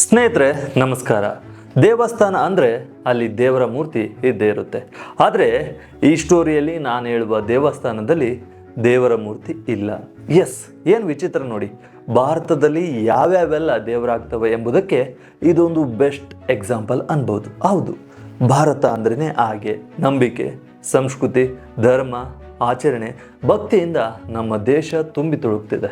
ಸ್ನೇಹಿತರೆ, ನಮಸ್ಕಾರ. ದೇವಸ್ಥಾನ ಅಂದರೆ ಅಲ್ಲಿ ದೇವರ ಮೂರ್ತಿ ಇದ್ದೇ ಇರುತ್ತೆ. ಆದರೆ ಈ ಸ್ಟೋರಿಯಲ್ಲಿ ನಾನು ಹೇಳುವ ದೇವಸ್ಥಾನದಲ್ಲಿ ದೇವರ ಮೂರ್ತಿ ಇಲ್ಲ. ಎಸ್ ಏನು ವಿಚಿತ್ರ ನೋಡಿ. ಭಾರತದಲ್ಲಿ ಯಾವ್ಯಾವೆಲ್ಲ ದೇವರಾಗ್ತವೆ ಎಂಬುದಕ್ಕೆ ಇದೊಂದು ಬೆಸ್ಟ್ ಎಕ್ಸಾಂಪಲ್ ಅನ್ಬೋದು. ಹೌದು, ಭಾರತ ಅಂದ್ರೇ ಹಾಗೆ. ನಂಬಿಕೆ, ಸಂಸ್ಕೃತಿ, ಧರ್ಮ, ಆಚರಣೆ, ಭಕ್ತಿಯಿಂದ ನಮ್ಮ ದೇಶ ತುಂಬಿ ತುಳುಕ್ತಿದೆ.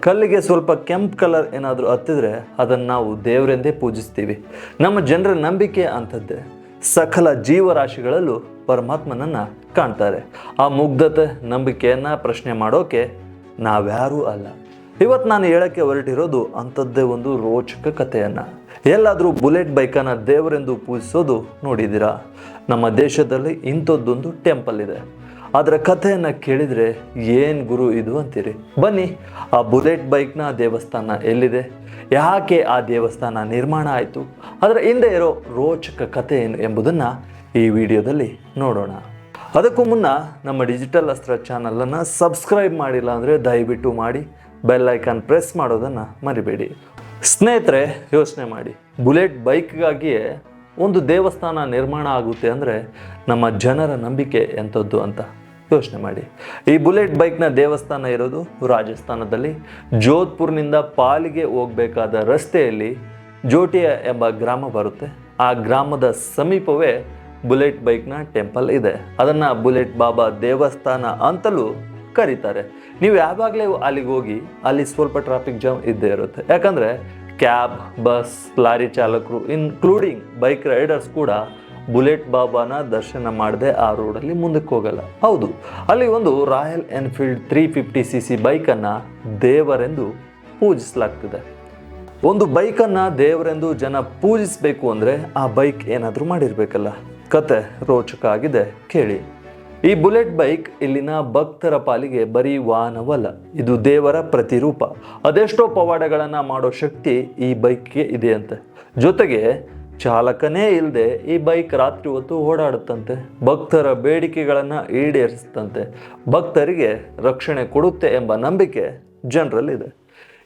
ಕಲ್ಲಿಗೆ ಸ್ವಲ್ಪ ಕೆಂಪು ಕಲರ್ ಏನಾದರೂ ಹತ್ತಿದ್ರೆ ಅದನ್ನು ನಾವು ದೇವರೆಂದೇ ಪೂಜಿಸ್ತೀವಿ. ನಮ್ಮ ಜನರ ನಂಬಿಕೆ ಅಂಥದ್ದೇ. ಸಕಲ ಜೀವರಾಶಿಗಳಲ್ಲೂ ಪರಮಾತ್ಮನನ್ನು ಕಾಣ್ತಾರೆ. ಆ ಮುಗ್ಧತೆ ನಂಬಿಕೆಯನ್ನು ಪ್ರಶ್ನೆ ಮಾಡೋಕೆ ನಾವ್ಯಾರೂ ಅಲ್ಲ. ಇವತ್ತು ನಾನು ಹೇಳೋಕ್ಕೆ ಹೊರಟಿರೋದು ಅಂಥದ್ದೇ ಒಂದು ರೋಚಕ ಕಥೆಯನ್ನು. ಎಲ್ಲಾದರೂ ಬುಲೆಟ್ ಬೈಕನ್ನು ದೇವರೆಂದು ಪೂಜಿಸೋದು ನೋಡಿದ್ದೀರಾ? ನಮ್ಮ ದೇಶದಲ್ಲಿ ಇಂಥದ್ದೊಂದು ಟೆಂಪಲ್ ಇದೆ. ಅದರ ಕಥೆಯನ್ನು ಕೇಳಿದರೆ ಏನು ಗುರು ಇದು ಅಂತೀರಿ? ಬನ್ನಿ, ಆ ಬುಲೆಟ್ ಬೈಕ್ನ ದೇವಸ್ಥಾನ ಎಲ್ಲಿದೆ? ಯಾಕೆ ಆ ದೇವಸ್ಥಾನ ನಿರ್ಮಾಣ ಆಯಿತು? ಅದರ ಹಿಂದೆ ಇರೋ ರೋಚಕ ಕಥೆ ಏನು ಎಂಬುದನ್ನು ಈ ವಿಡಿಯೋದಲ್ಲಿ ನೋಡೋಣ. ಅದಕ್ಕೂ ಮುನ್ನ ನಮ್ಮ ಡಿಜಿಟಲ್ ಅಸ್ತ್ರ ಚಾನಲನ್ನು ಸಬ್ಸ್ಕ್ರೈಬ್ ಮಾಡಿಲ್ಲ ಅಂದರೆ ದಯವಿಟ್ಟು ಮಾಡಿ, ಬೆಲ್ ಐಕಾನ್ ಪ್ರೆಸ್ ಮಾಡೋದನ್ನು ಮರಿಬೇಡಿ. ಸ್ನೇಹಿತರೆ, ಯೋಚನೆ ಮಾಡಿ. ಬುಲೆಟ್ ಬೈಕ್ಗಾಗಿಯೇ ಒಂದು ದೇವಸ್ಥಾನ ನಿರ್ಮಾಣ ಆಗುತ್ತೆ ಅಂದರೆ ನಮ್ಮ ಜನರ ನಂಬಿಕೆ ಎಂಥದ್ದು ಅಂತ. ಯೋಚನೆ ಮಾಡಿ. ಈ ಬುಲೆಟ್ ಬೈಕ್ನ ದೇವಸ್ಥಾನ ಇರೋದು ರಾಜಸ್ಥಾನದಲ್ಲಿ. ಜೋಧ್ಪುರ್ನಿಂದ ಪಾಲಿಗೆ ಹೋಗಬೇಕಾದ ರಸ್ತೆಯಲ್ಲಿ ಜೋಟಿಯ ಎಂಬ ಗ್ರಾಮ ಬರುತ್ತೆ. ಆ ಗ್ರಾಮದ ಸಮೀಪವೇ ಬುಲೆಟ್ ಬೈಕ್ನ ಟೆಂಪಲ್ ಇದೆ. ಅದನ್ನು ಬುಲೆಟ್ ಬಾಬಾ ದೇವಸ್ಥಾನ ಅಂತಲೂ ಕರೀತಾರೆ. ನೀವು ಯಾವಾಗಲೇ ಅಲ್ಲಿಗೆ ಹೋಗಿ ಅಲ್ಲಿ ಸ್ವಲ್ಪ ಟ್ರಾಫಿಕ್ ಜಾಮ್ ಇದ್ದೇ ಇರುತ್ತೆ. ಯಾಕಂದರೆ ಕ್ಯಾಬ್, ಬಸ್, ಲಾರಿ ಚಾಲಕರು ಇನ್ಕ್ಲೂಡಿಂಗ್ ಬೈಕ್ ರೈಡರ್ಸ್ ಕೂಡ ಬುಲೆಟ್ ಬಾಬಾನ ದರ್ಶನ ಮಾಡದೆ ಆ ರೋಡಲ್ಲಿ ಮುಂದಕ್ಕೆ ಹೋಗಲ್ಲ. ಹೌದು, ಅಲ್ಲಿ ಒಂದು Royal Enfield three fifty C C ಬೈಕನ್ನು ದೇವರೆಂದು ಪೂಜಿಸಲಾಗ್ತಿದೆ. ಒಂದು ಬೈಕನ್ನು ದೇವರೆಂದು ಜನ ಪೂಜಿಸಬೇಕು ಅಂದರೆ ಆ ಬೈಕ್ ಏನಾದರೂ ಮಾಡಿರಬೇಕಲ್ಲ? ಕತೆ ರೋಚಕ ಆಗಿದೆ, ಕೇಳಿ. ಈ ಬುಲೆಟ್ ಬೈಕ್ ಇಲ್ಲಿನ ಭಕ್ತರ ಪಾಲಿಗೆ ಬರೀ ವಾಹನವಲ್ಲ ಇದು ದೇವರ ಪ್ರತಿರೂಪ. ಅದೆಷ್ಟೋ ಪವಾಡಗಳನ್ನು ಮಾಡೋ ಶಕ್ತಿ ಈ ಬೈಕ್ಗೆ ಇದೆಯಂತೆ. ಜೊತೆಗೆ ಚಾಲಕನೇ ಇಲ್ಲದೆ ಈ ಬೈಕ್ ರಾತ್ರಿ ಹೊತ್ತು ಓಡಾಡುತ್ತಂತೆ. ಭಕ್ತರ ಬೇಡಿಕೆಗಳನ್ನು ಈಡೇರಿಸುತ್ತಂತೆ. ಭಕ್ತರಿಗೆ ರಕ್ಷಣೆ ಕೊಡುತ್ತೆ ಎಂಬ ನಂಬಿಕೆ ಜನರಲ್ಲಿದೆ.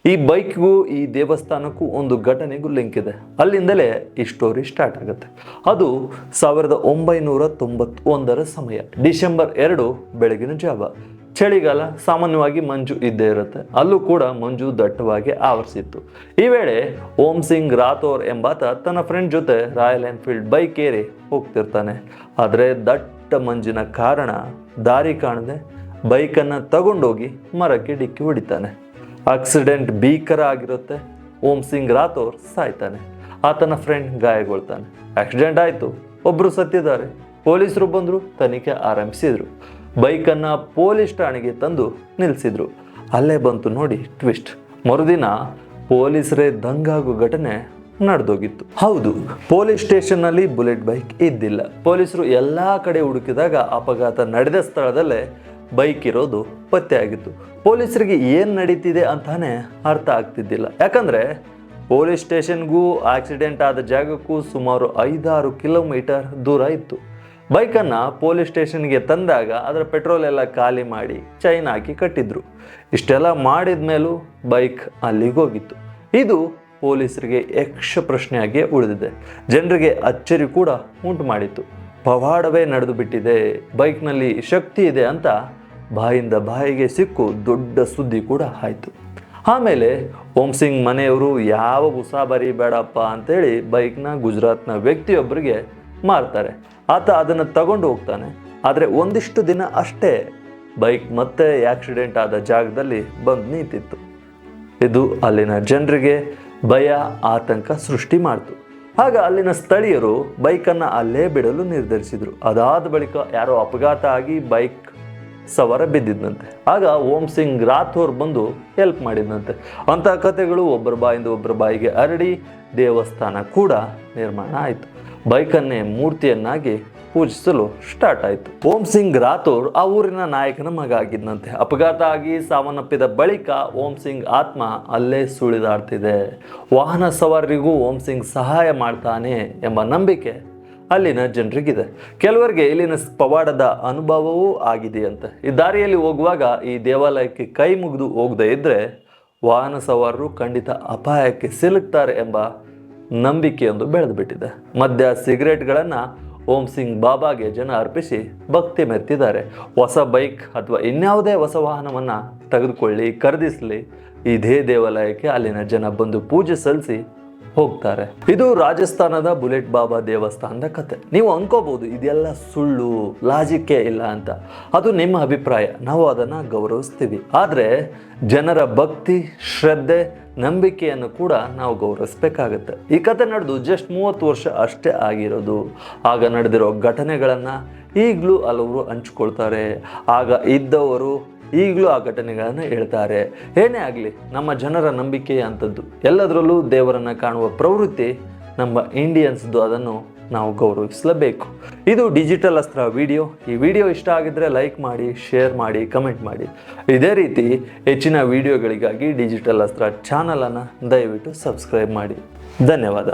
ಈ ಬೈಕ್ಗೂ ಈ ದೇವಸ್ಥಾನಕ್ಕೂ ಒಂದು ಘಟನೆಗೂ ಲಿಂಕ್ ಇದೆ. ಅಲ್ಲಿಂದಲೇ ಈ ಸ್ಟೋರಿ ಸ್ಟಾರ್ಟ್ ಆಗುತ್ತೆ. ಅದು ಸಾವಿರದ ಒಂಬೈನೂರ ತೊಂಬತ್ತೊಂದರ ಸಮಯ, ಡಿಸೆಂಬರ್ ಎರಡು, ಬೆಳಗಿನ ಜಾವ. ಚಳಿಗಾಲ ಸಾಮಾನ್ಯವಾಗಿ ಮಂಜು ಇದ್ದೇ ಇರುತ್ತೆ. ಅಲ್ಲೂ ಕೂಡ ಮಂಜು ದಟ್ಟವಾಗಿ ಆವರಿಸಿತ್ತು. ಈ ವೇಳೆ ಓಂ ಸಿಂಗ್ ರಾಥೋರ್ ಎಂಬಾತ ತನ್ನ ಫ್ರೆಂಡ್ ಜೊತೆ ರಾಯಲ್ ಎನ್ಫೀಲ್ಡ್ ಬೈಕ್ ಏರಿ ಹೋಗ್ತಿರ್ತಾನೆ. ಆದರೆ ದಟ್ಟ ಮಂಜಿನ ಕಾರಣ ದಾರಿ ಕಾಣದೆ ಬೈಕನ್ನು ತಗೊಂಡೋಗಿ ಮರಕ್ಕೆ ಡಿಕ್ಕಿ ಹೊಡಿತಾನೆ. ಆಕ್ಸಿಡೆಂಟ್ ಭೀಕರ ಆಗಿರುತ್ತೆ. ಓಂ ಸಿಂಗ್ ರಾಥೋರ್ ಸಾಯ್ತಾನೆ. ಆತನ ಫ್ರೆಂಡ್ ಗಾಯಗೊಳ್ತಾನೆ. ಆಕ್ಸಿಡೆಂಟ್ ಆಯಿತು. ಒಬ್ಬರು ಸತ್ತಿದ್ದಾರೆ. ಪೊಲೀಸರು ಬಂದರು, ತನಿಖೆ ಆರಂಭಿಸಿದರು. ಬೈಕನ್ನು ಪೊಲೀಸ್ ಠಾಣೆಗೆ ತಂದು ನಿಲ್ಲಿಸಿದ್ರು ಅಲ್ಲೇ ಬಂತು ನೋಡಿ ಟ್ವಿಸ್ಟ್. ಮರುದಿನ ಪೊಲೀಸರೇ ದಂಗಾಗೋ ಘಟನೆ ನಡೆದೋಗಿತ್ತು. ಹೌದು, ಪೊಲೀಸ್ ಸ್ಟೇಷನ್ನಲ್ಲಿ ಬುಲೆಟ್ ಬೈಕ್ ಇದ್ದಿಲ್ಲ. ಪೊಲೀಸರು ಎಲ್ಲ ಕಡೆ ಹುಡುಕಿದಾಗ ಅಪಘಾತ ನಡೆದ ಸ್ಥಳದಲ್ಲೇ ಬೈಕ್ ಇರೋದು ಪತ್ತೆ ಆಗಿತ್ತು ಪೊಲೀಸರಿಗೆ ಏನು ನಡೀತಿದೆ ಅಂತಾನೆ ಅರ್ಥ ಆಗ್ತಿದ್ದಿಲ್ಲ. ಯಾಕಂದರೆ ಪೊಲೀಸ್ ಸ್ಟೇಷನ್ಗೂ ಆಕ್ಸಿಡೆಂಟ್ ಆದ ಜಾಗಕ್ಕೂ ಸುಮಾರು ಐದಾರು ಕಿಲೋಮೀಟರ್ ದೂರ ಇತ್ತು. ಬೈಕನ್ನು ಪೊಲೀಸ್ ಸ್ಟೇಷನ್ಗೆ ತಂದಾಗ ಅದರ ಪೆಟ್ರೋಲ್ ಎಲ್ಲ ಖಾಲಿ ಮಾಡಿ ಚೈನ್ ಹಾಕಿ ಕಟ್ಟಿದ್ರು. ಇಷ್ಟೆಲ್ಲ ಮಾಡಿದ ಮೇಲೂ ಬೈಕ್ ಅಲ್ಲಿಗೆ ಹೋಗಿತ್ತು. ಇದು ಪೊಲೀಸರಿಗೆ ಯಕ್ಷ ಪ್ರಶ್ನೆಯಾಗಿ ಉಳಿದಿದೆ. ಜನರಿಗೆ ಅಚ್ಚರಿ ಕೂಡ ಉಂಟು ಮಾಡಿತ್ತು. ಪವಾಡವೇ ನಡೆದು ಬಿಟ್ಟಿದೆ. ಬೈಕ್ನಲ್ಲಿ ಶಕ್ತಿ ಇದೆ ಅಂತ ಬಾಯಿಂದ ಬಾಯಿಗೆ ಸಿಕ್ಕು ದೊಡ್ಡ ಸುದ್ದಿ ಕೂಡ ಆಯಿತು. ಆಮೇಲೆ ಓಂ ಸಿಂಗ್ ಮನೆಯವರು ಯಾವ ಉಸಾಬರಿ ಬೇಡಪ್ಪ ಅಂತೇಳಿ ಬೈಕ್ನ ಗುಜರಾತ್ನ ವ್ಯಕ್ತಿಯೊಬ್ಬರಿಗೆ ಮಾರ್ತಾರೆ. ಆತ ಅದನ್ನು ತಗೊಂಡು ಹೋಗ್ತಾನೆ. ಆದರೆ ಒಂದಿಷ್ಟು ದಿನ ಅಷ್ಟೇ ಬೈಕ್ ಮತ್ತೆ ಆಕ್ಸಿಡೆಂಟ್ ಆದ ಜಾಗದಲ್ಲಿ ಬಂದು ನಿಂತಿತ್ತು. ಇದು ಅಲ್ಲಿನ ಜನರಿಗೆ ಭಯ, ಆತಂಕ ಸೃಷ್ಟಿ ಮಾಡಿತು. ಆಗ ಅಲ್ಲಿನ ಸ್ಥಳೀಯರು ಬೈಕನ್ನು ಅಲ್ಲೇ ಬಿಡಲು ನಿರ್ಧರಿಸಿದರು. ಅದಾದ ಬಳಿಕ ಯಾರೋ ಅಪಘಾತ ಆಗಿ ಬೈಕ್ ಸವರ ಬಿದ್ದಿದ್ದಂತೆ ಆಗ ಓಂ ಸಿಂಗ್ ರಾಥೋರ್ ಬಂದು ಹೆಲ್ಪ್ ಮಾಡಿದಂತೆ ಅಂತಹ ಕಥೆಗಳು ಒಬ್ಬರ ಬಾಯಿಂದ ಒಬ್ಬರ ಬಾಯಿಗೆ ಹರಡಿ ದೇವಸ್ಥಾನ ಕೂಡ ನಿರ್ಮಾಣ ಆಯಿತು. ಬೈಕನ್ನೇ ಮೂರ್ತಿಯನ್ನಾಗಿ ಪೂಜಿಸಲು ಸ್ಟಾರ್ಟ್ ಆಯಿತು. ಓಂ ಸಿಂಗ್ ರಾಥೋರ್ ಆ ಊರಿನ ನಾಯಕನ ಮಗ ಆಗಿದ್ದಂತೆ ಅಪಘಾತ ಆಗಿ ಸಾವನ್ನಪ್ಪಿದ ಬಳಿಕ ಓಂ ಸಿಂಗ್ ಆತ್ಮ ಅಲ್ಲೇ ಸುಳಿದಾಡ್ತಿದೆ. ವಾಹನ ಸವಾರರಿಗೂ ಓಂ ಸಿಂಗ್ ಸಹಾಯ ಮಾಡ್ತಾನೆ ಎಂಬ ನಂಬಿಕೆ ಅಲ್ಲಿನ ಜನರಿಗಿದೆ. ಕೆಲವರಿಗೆ ಇಲ್ಲಿನ ಪವಾಡದ ಅನುಭವವೂ ಆಗಿದೆಯಂತೆ. ಈ ದಾರಿಯಲ್ಲಿ ಹೋಗುವಾಗ ಈ ದೇವಾಲಯಕ್ಕೆ ಕೈ ಮುಗಿದು ಹೋಗದೇ ಇದ್ದರೆ ವಾಹನ ಸವಾರರು ಖಂಡಿತ ಅಪಾಯಕ್ಕೆ ಸಿಲುಕ್ತಾರೆ ಎಂಬ ನಂಬಿಕೆಯೊಂದು ಬೆಳೆದು ಬಿಟ್ಟಿದೆ ಮದ್ಯ ಸಿಗರೇಟ್ಗಳನ್ನು ಓಂ ಸಿಂಗ್ ಬಾಬಾಗೆ ಜನ ಅರ್ಪಿಸಿ ಭಕ್ತಿ ಮೆತ್ತಿದ್ದಾರೆ. ಹೊಸ ಬೈಕ್ ಅಥವಾ ಇನ್ಯಾವುದೇ ಹೊಸ ವಾಹನವನ್ನು ತೆಗೆದುಕೊಳ್ಳಿ, ಖರೀದಿಸಲಿ. ಇದೇ ದೇವಾಲಯಕ್ಕೆ ಅಲ್ಲಿನ ಜನ ಬಂದು ಪೂಜೆ ಸಲ್ಲಿಸಿ ಹೋಗ್ತಾರೆ. ಇದು ರಾಜಸ್ಥಾನದ ಬುಲೆಟ್ ಬಾಬಾ ದೇವಸ್ಥಾನದ ಕತೆ. ನೀವು ಅನ್ಕೋಬಹುದು ಇದೆಲ್ಲ ಸುಳ್ಳು, ಲಾಜಿಕ್ಕೆ ಇಲ್ಲ ಅಂತ. ಅದು ನಿಮ್ಮ ಅಭಿಪ್ರಾಯ. ನಾವು ಅದನ್ನು ಗೌರವಿಸ್ತೀವಿ. ಆದರೆ ಜನರ ಭಕ್ತಿ, ಶ್ರದ್ಧೆ, ನಂಬಿಕೆಯನ್ನು ಕೂಡ ನಾವು ಗೌರವಿಸ್ಬೇಕಾಗತ್ತೆ. ಈ ಕತೆ ನಡೆದು ಜಸ್ಟ್ ಮೂವತ್ತು ವರ್ಷ ಅಷ್ಟೇ ಆಗಿರೋದು. ಆಗ ನಡೆದಿರೋ ಘಟನೆಗಳನ್ನು ಈಗಲೂ ಹಲವರು ಹಂಚ್ಕೊಳ್ತಾರೆ. ಆಗ ಇದ್ದವರು ಈಗಲೂ ಆ ಘಟನೆಗಳನ್ನು ಹೇಳ್ತಾರೆ. ಏನೇ ಆಗಲಿ, ನಮ್ಮ ಜನರ ನಂಬಿಕೆ ಅಂಥದ್ದು. ಎಲ್ಲದರಲ್ಲೂ ದೇವರನ್ನು ಕಾಣುವ ಪ್ರವೃತ್ತಿ ನಮ್ಮ ಇಂಡಿಯನ್ಸ್ದು, ಅದನ್ನು ನಾವು ಗೌರವಿಸಲೇಬೇಕು. ಇದು ಡಿಜಿಟಲ್ ಅಸ್ತ್ರ ವಿಡಿಯೋ. ಈ ವಿಡಿಯೋ ಇಷ್ಟ ಆಗಿದ್ರೆ ಲೈಕ್ ಮಾಡಿ, ಶೇರ್ ಮಾಡಿ, ಕಮೆಂಟ್ ಮಾಡಿ. ಇದೇ ರೀತಿ ಹೆಚ್ಚಿನ ವಿಡಿಯೋಗಳಿಗಾಗಿ ಡಿಜಿಟಲ್ ಅಸ್ತ್ರ ಚಾನಲನ್ನು ದಯವಿಟ್ಟು ಸಬ್ಸ್ಕ್ರೈಬ್ ಮಾಡಿ. ಧನ್ಯವಾದ.